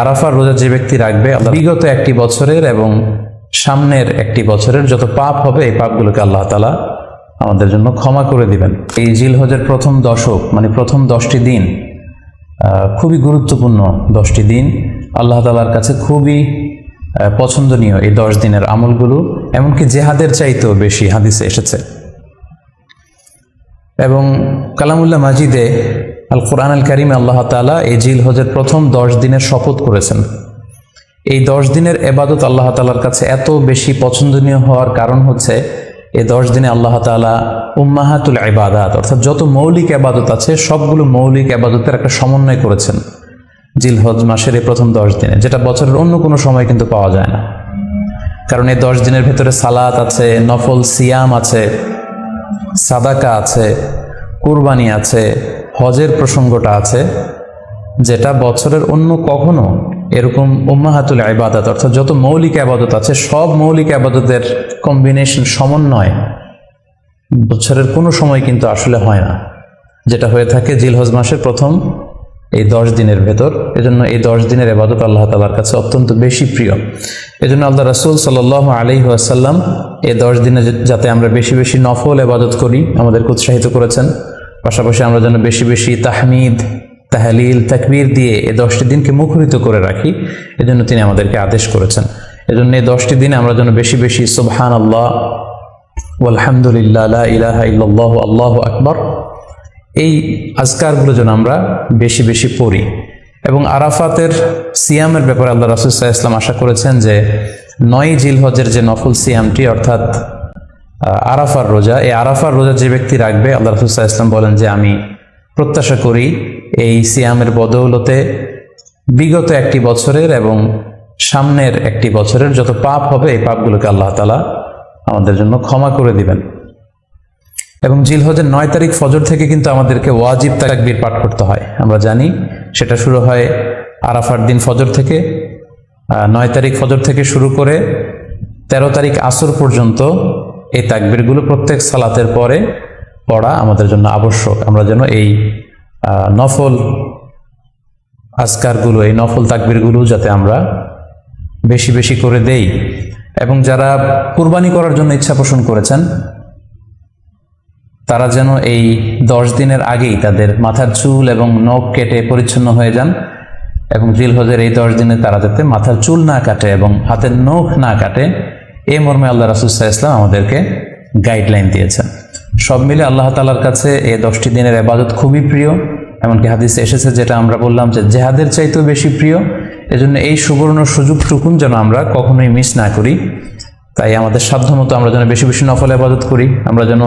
আরাফার রোজা যে ব্যক্তি রাখবে বিগত একটি বছরের এবং সামনের একটি বছরের যত পাপ হবে, এই পাপগুলোকে আল্লাহ তালা আমাদের জন্য ক্ষমা করে দিবেন। এই জিলহজের প্রথম দশক মানে প্রথম দশটি দিন খুবই গুরুত্বপূর্ণ দশটি দিন, আল্লাহ তালার কাছে খুবই পছন্দনীয় এই দশ দিনের আমলগুলো, এমনকি জেহাদের চাইতেও বেশি হাদিসে এসেছে। এবং কালামুল্লাহ মাজিদে আল কোরআন আল কারিমে আল্লাহ তালা এই জিল হজের প্রথম দশ দিনের শপথ করেছেন। এই দশ দিনের এবাদত আল্লাহ তালার কাছে এত বেশি পছন্দনীয় হওয়ার কারণ হচ্ছে এই দশ দিনে আল্লাহ তালা উম্মাহাতুল ইবাদাত, অর্থাৎ যত মৌলিক আবাদত আছে, সবগুলো মৌলিক আবাদতের একটা সমন্বয় করেছেন জিল হজ মাসের এই প্রথম দশ দিনে, যেটা বছরের অন্য কোনো সময় কিন্তু পাওয়া যায় না। কারণ এই দশ দিনের ভেতরে সালাত আছে, নফল সিয়াম আছে, সাদাকা আছে, কুরবানি আছে হজের প্রসঙ্গটা আছে, যেটা বছরের অন্য কখনো এরকম উম্মাহাতুল আবাদত অর্থাৎ যত মৌলিক আবাদত আছে, সব মৌলিক আবাদতের কম্বিনেশন সমন্বয় বছরের কোনো সময় কিন্তু আসলে হয় না। যেটা হয়ে থাকে জিলহজ মাসের প্রথম, এই দশ দিনের ভেতর। এজন্য এই দশ দিনের এবাদত আল্লাহ তালার কাছে অত্যন্ত বেশি প্রিয়। এজন্য আল্লাহ রাসুল সাল আলি আসাল্লাম এই দশ দিনে যাতে আমরা বেশি বেশি নফল এবাদত করি, আমাদেরকে উৎসাহিত করেছেন। পাশাপাশি আমরা যেন বেশি বেশি তাহমিদ, তাহলিল, তাকবীর দিয়ে এই দশটি দিনকে মুখরিত করে রাখি, এজন্য তিনি আমাদেরকে আদেশ করেছেন। এজন্য এই দশটি দিনে আমরা যেন বেশি বেশি সুবহান আল্লাহ আলহামদুলিল্লাহ ইলাহা ইল্লাল্লাহ, আল্লাহু আকবার, এই আজকারগুলো যেন আমরা বেশি বেশি পড়ি। এবং আরাফাতের সিয়ামের ব্যাপারে আল্লাহ রাসুসাহ ইসলাম আশা করেছেন যে নয় জিলহজের যে নফল সিয়ামটি, অর্থাৎ আরাফার রোজা। এই আরাফার রোজা যে ব্যক্তি রাখবে, আল্লাহ রাসুসাহ ইসলাম বলেন যে, আমি প্রত্যাশা করি এই সিয়ামের বদৌলতে বিগত একটি বছরের এবং সামনের একটি বছরের যত পাপ হবে, এই পাপগুলোকে আল্লাহ তালা আমাদের জন্য ক্ষমা করে দিবেন। এবং জিলহজের নয় তারিখ ফজর থেকে কিন্তু আমাদেরকে ওয়াজিব তাকবীর পাঠ করতে হয়। আমরা জানি সেটা শুরু হয় আরাফার দিন ফজর থেকে। নয় তারিখ ফজর থেকে শুরু করে তেরো তারিখ আসর পর্যন্ত এই তাকবীরগুলো প্রত্যেক সালাতের পরে পড়া আমাদের জন্য আবশ্যক। আমরা যেন এই নফল আজকারগুলো, এই নফল তাকবীরগুলো যাতে আমরা বেশি বেশি করে দেই। এবং যারা কুরবানি করার জন্য ইচ্ছা পোষণ করেছেন, তারা যেন এই দশ দিনের আগেই তাদের মাথার চুল এবং নখ কেটে পরিচ্ছন্ন হয়ে যান এবং জিলহজের এই দশ দিনে তারা যাতে মাথার চুল না কাটে এবং হাতের নখ না কাটে এই মর্মে আল্লাহ রাসুসাহ ইসলাম আমাদেরকে গাইডলাইন দিয়েছেন। সব মিলে আল্লাহ তালার কাছে এই দশটি দিনের আবাদত খুবই প্রিয়, এমনকি হাদিসে এসেছে যেটা আমরা বললাম যে জেহাদের চাইতেও বেশি প্রিয়। এজন্য এই সুবর্ণ সুযোগটুকুন যেন আমরা কখনোই মিস না করি। তাই আমাদের সাধ্যমতো আমরা যেন বেশি বেশি নফল আবাদত করি। আমরা যেন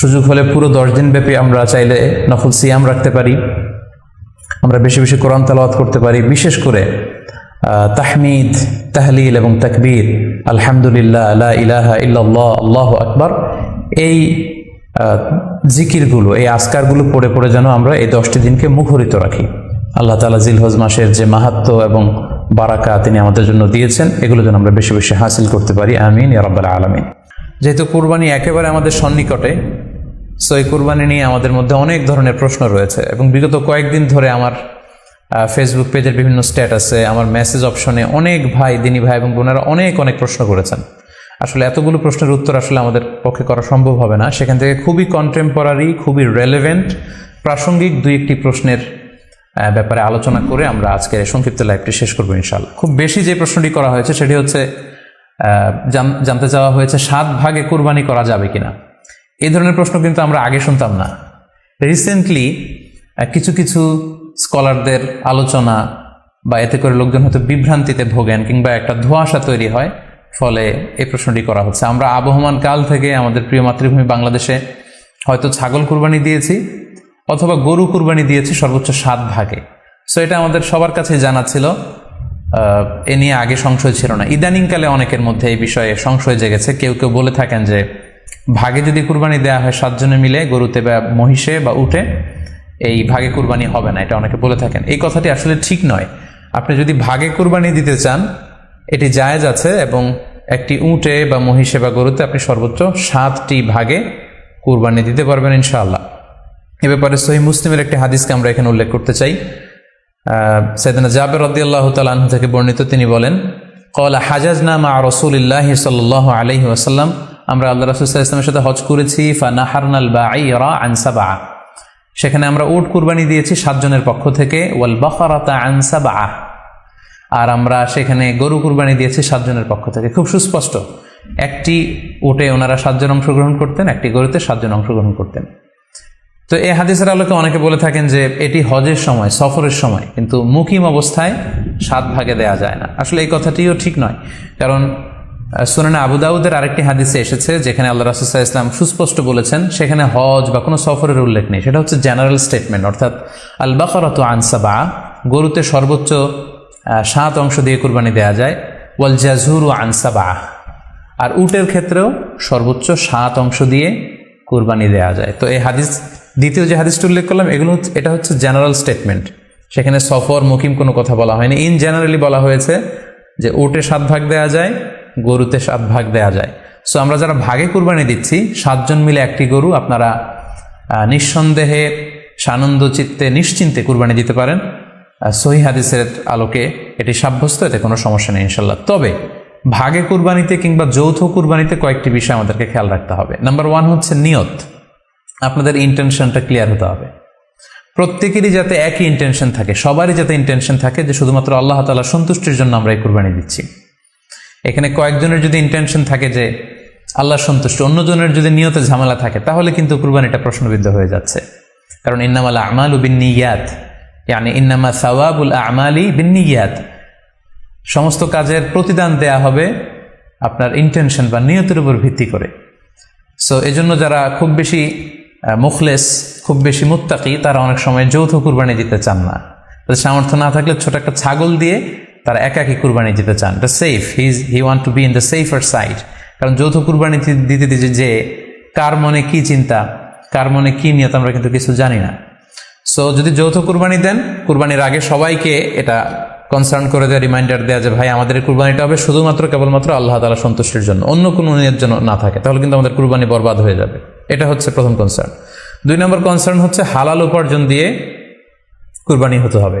সুযোগ হলে পুরো দশ দিন ব্যাপী আমরা চাইলে নফল সিয়াম রাখতে পারি। আমরা বেশি বেশি কোরআন তালাওয়াত করতে পারি। বিশেষ করে তাহমিদ, তাহলিল এবং তাকবীর, আলহামদুলিল্লাহ আলা ইলাহা ইল্লাল্লাহ, আল্লাহ আকবার, এই জিকিরগুলো, এই আসকারগুলো পড়ে পড়ে যেন আমরা এই দশটি দিনকে মুখরিত রাখি। আল্লাহ তালা জিলহজ মাসের যে মাহাত্ম এবং বারাকা তিনি আমাদের জন্য দিয়েছেন, এগুলো যেন আমরা বেশি বেশি হাসিল করতে পারি। আমিন ইয়ারাব্বাল আলমিন। যেহেতু কুরবানি একেবারে আমাদের সন্নিকটে, সো এই কুরবানি নিয়ে আমাদের মধ্যে অনেক ধরনের প্রশ্ন রয়েছে এবং বিগত কয়েকদিন ধরে আমার ফেসবুক পেজের বিভিন্ন স্ট্যাটাসে আমার মেসেজ অপশনে অনেক ভাই, দিনী ভাই এবং বোনেরা অনেক অনেক প্রশ্ন করেছেন। আসলে এতগুলো প্রশ্নের উত্তর আসলে আমাদের পক্ষে করা সম্ভব হবে না। সেখান থেকে খুবই কন্টেম্পোরারি খুবই রেলেভেন্ট প্রাসঙ্গিক দুই একটি প্রশ্নের ব্যাপারে আলোচনা করে আমরা আজকের সংক্ষিপ্ত লাইভটি শেষ করব ইনশাল্লাহ খুব বেশি যে প্রশ্নটি করা হয়েছে সেটি হচ্ছে জানতে চাওয়া হয়েছে সাত ভাগে কুরবানি করা যাবে কিনা। এই ধরনের প্রশ্ন কিন্তু আমরা আগে শুনতাম না। রিসেন্টলি কিছু কিছু স্কলারদের আলোচনা বা এতে করে লোকজন হয়তো বিভ্রান্তিতে ভোগেন কিংবা একটা ধোঁয়াশা তৈরি হয়, ফলে এই প্রশ্নটি করা হচ্ছে। আমরা আবহমান কাল থেকে আমাদের প্রিয় মাতৃভূমি বাংলাদেশে হয়তো ছাগল কুরবানি দিয়েছি অথবা গরু কুরবানি দিয়েছি সর্বোচ্চ সাত ভাগে। সো এটা আমাদের সবার কাছে জানা ছিল। এ নিয়ে আগে সংশয় ছিল না। ইদানিংকালে অনেকের মধ্যে এই বিষয়ে সংশয় জেগেছে। কেউ কেউ বলে থাকেন যে, ভাগে যদি কুরবানি দেওয়া হয় সাতজনে মিলে গরুতে বা মহিষে বা উঠে এই ভাগে কুরবানি হবে না, এটা অনেকে বলে থাকেন। এই কথাটি আসলে ঠিক নয়। আপনি যদি ভাগে কুরবানি দিতে চান, এটি জায়েজ আছে এবং একটি উটে বা মহিষে বা গরুতে আপনি সর্বোচ্চ সাতটি ভাগে কুরবানি দিতে পারবেন ইনশাআল্লাহ। এ ব্যাপারে সহি মুসলিমের একটি হাদিসকে আমরা এখানে উল্লেখ করতে চাই। সৈদানা জাবের রদিয়াল্লাহ তালাহ থেকে বর্ণিত তিনি বলেন, কলা হাজাজ মা রসুলিল্লাহ সাল্লাহ আলহি আসাল্লাম আমরা আল্লাহ রসুল্লাহ ইসলামের সাথে হজ করেছি, ফানাহারনাল বা আনসাবা সেখানে আমরা উট কুরবানি দিয়েছি সাতজনের পক্ষ থেকে। ওয়াল বখরাতা আনসাবা আর আমরা সেখানে গরু কুরবানি দিয়েছি সাতজনের পক্ষ থেকে। খুব সুস্পষ্ট। একটি উটে ওনারা সাতজন অংশগ্রহণ করতেন, একটি গরুতে সাতজন অংশগ্রহণ করতেন। তো এই হাদিসের আলোকে অনেকে বলে থাকেন যে এটি হজের সময়, সফরের সময়। কিন্তু মুকিম অবস্থায় সাত ভাগে দেয়া যায় না। আসলে এই কথাটিও ঠিক নয়। কারণ সুনানে আবু দাউদের আরেকটি হাদিসে এসেছে, যেখানে আল্লাহ রাসুসাহ ইসলাম সুস্পষ্ট বলেছেন, সেখানে হজ বা কোনো সফরের উল্লেখ নেই। সেটা হচ্ছে জেনারেল স্টেটমেন্ট, অর্থাৎ আল বাকরাত আনসাবা গরুতে সর্বোচ্চ সাত অংশ দিয়ে কুরবানি দেওয়া যায়, ওয়াল জাজুর ও আনসাবা আর উটের ক্ষেত্রেও সর্বোচ্চ সাত অংশ দিয়ে কুরবানি দেওয়া যায়। তো এই হাদিস, দ্বিতীয় যে হাদিসটা উল্লেখ করলাম, এগুলো এটা হচ্ছে জেনারেল স্টেটমেন্ট। সেখানে সফর, মুকিম কোনো কথা বলা হয়নি। ইন জেনারেলি বলা হয়েছে যে উটে সাত ভাগ দেওয়া যায় গরুতে সাত ভাগ দেওয়া যায়। সো আমরা যারা ভাগে কুরবানি দিচ্ছি, সাতজন মিলে একটি গরু আপনারা নিঃসন্দেহে সানন্দ চিত্তে নিশ্চিন্তে কুরবানি দিতে পারেন। সহি হাদিসের আলোকে এটি সাব্যস্ত, এতে কোনো সমস্যা নেই ইনশাল্লাহ তবে ভাগে কুরবানিতে কিংবা যৌথ কুরবানিতে কয়েকটি বিষয় আমাদেরকে খেয়াল রাখতে হবে। নাম্বার ওয়ান হচ্ছে নিয়ত। আপনাদের ইন্টেনশনটা ক্লিয়ার হতে হবে। প্রত্যেকেরই যাতে একই ইন্টেনশন থাকে, সবারই যাতে ইন্টেনশন থাকে যে শুধুমাত্র আল্লাহ তালা সন্তুষ্টির জন্য আমরা এই কুরবানি দিচ্ছি। এখানে কয়েকজনের যদি ইন্টেনশন থাকে যে আল্লাহ সন্তুষ্ট, অন্যজনের যদি নিয়তে ঝামেলা থাকে, তাহলে কিন্তু কুরবানিটা প্রশ্নবিদ্ধ হয়ে যাচ্ছে। কারণ ইন্নামাল আমাল বিন্নিয়াত yani ইন্নামা সাওয়াবুল আমালি বিন্নিয়াত। সমস্ত কাজের প্রতিদান দেয়া হবে আপনার ইন্টেনশন বা নিয়তের উপর ভিত্তি করে। সো এজন্য যারা খুব বেশি মুখলেস, খুব বেশি মুত্তাকি, তারা অনেক সময় যৌথ কুরবানি দিতে চান না। তাদের সামর্থ্য না থাকলে ছোট একটা ছাগল দিয়ে তারা একাকি কুরবানি দিতে চান। এটা safe his he want to be in the safer side কারণ যৌথ কুরবানি দিতে দিতে যে কার মনে কি চিন্তা, কার মনে কি নিয়ত, আমরা কিন্তু কিছু জানি না। সো যদি যৌথ কুরবানি দেন, কুরবানির আগে সবাইকে এটা কনসার্ন করে দেওয়া রিমাইন্ডার দেওয়া যে, ভাই, আমাদের কুরবানিটা হবে শুধুমাত্র, কেবলমাত্র আল্লাহ তালা সন্তুষ্টির জন্য। অন্য কোনো নিয়ত জন্য না থাকে, তাহলে কিন্তু আমাদের কুরবানি বরবাদ হয়ে যাবে। এটা হচ্ছে প্রথম কনসার্ন দুই নম্বর কনসার্ন হচ্ছে হালাল উপার্জন দিয়ে কুরবানি হতে হবে।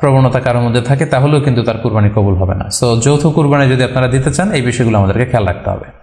প্রবণতা কারোর মধ্যে থাকে, তাহলেও কিন্তু তার কুরবানি কবুল হবে না। সো যৌথ কুরবানি যদি আপনারা দিতে চান, এই বিষয়গুলো আমাদেরকে খেয়াল রাখতে হবে।